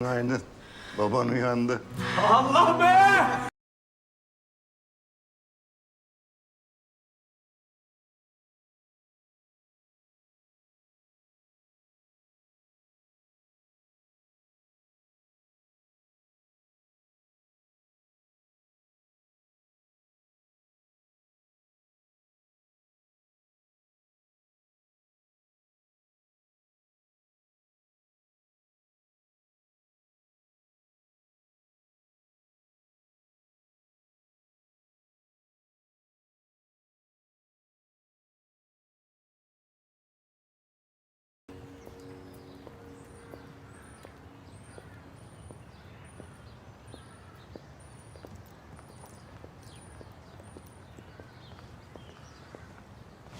Günaydın. Baban uyandı. Allah be!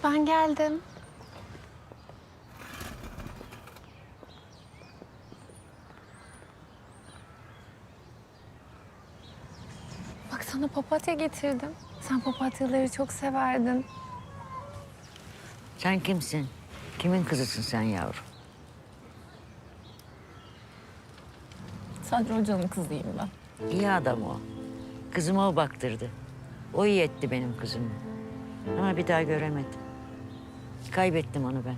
Ben geldim. Bak sana papatya getirdim. Sen papatyaları çok severdin. Sen kimsin? Kimin kızısın sen yavrum? Sadri Hoca'nın kızıyım ben. İyi adam o. Kızıma o baktırdı. O iyi etti benim kızımı. Ama bir daha göremedim. Kaybettim onu ben.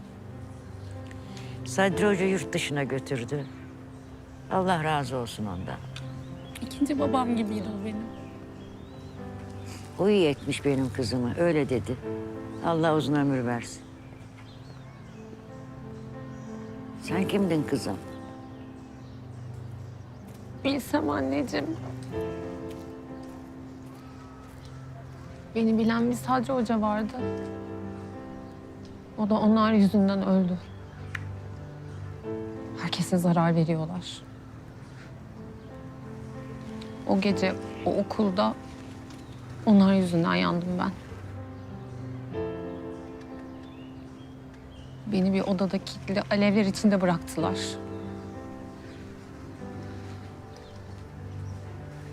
Sadri Hoca yurt dışına götürdü. Allah razı olsun ondan. İkinci babam gibiydi o benim. O iyi etmiş benim kızımı. Öyle dedi. Allah uzun ömür versin. Sen kimdin kızım? Bilsem anneciğim. Beni bilen bir Sadri Hoca vardı. O da onlar yüzünden öldü. Herkese zarar veriyorlar. O gece o okulda onlar yüzünden yandım ben. Beni bir odada kilitli alevler içinde bıraktılar.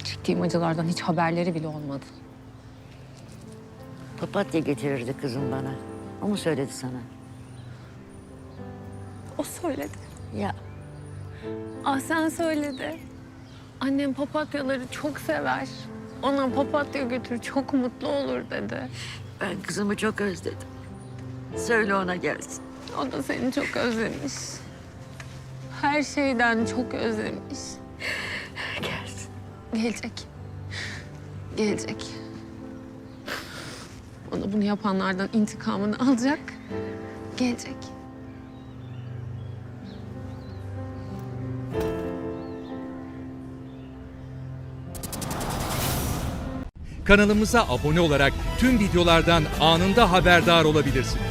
Çektiğim acılardan hiç haberleri bile olmadı. Papatya getirirdi kızım bana. O mu söyledi sana? O söyledi. Ya Ah sen söyledi. Annem papatyaları çok sever. Ona papatya götür çok mutlu olur dedi. ben kızımı çok özledim. Söyle ona gelsin. O da seni çok özlemiş. Her şeyden çok özlemiş. Gelsin. Gelecek. Gelecek. Ona bunu yapanlardan intikamını alacak. Gelecek. Kanalımıza abone olarak tüm videolardan anında haberdar olabilirsiniz.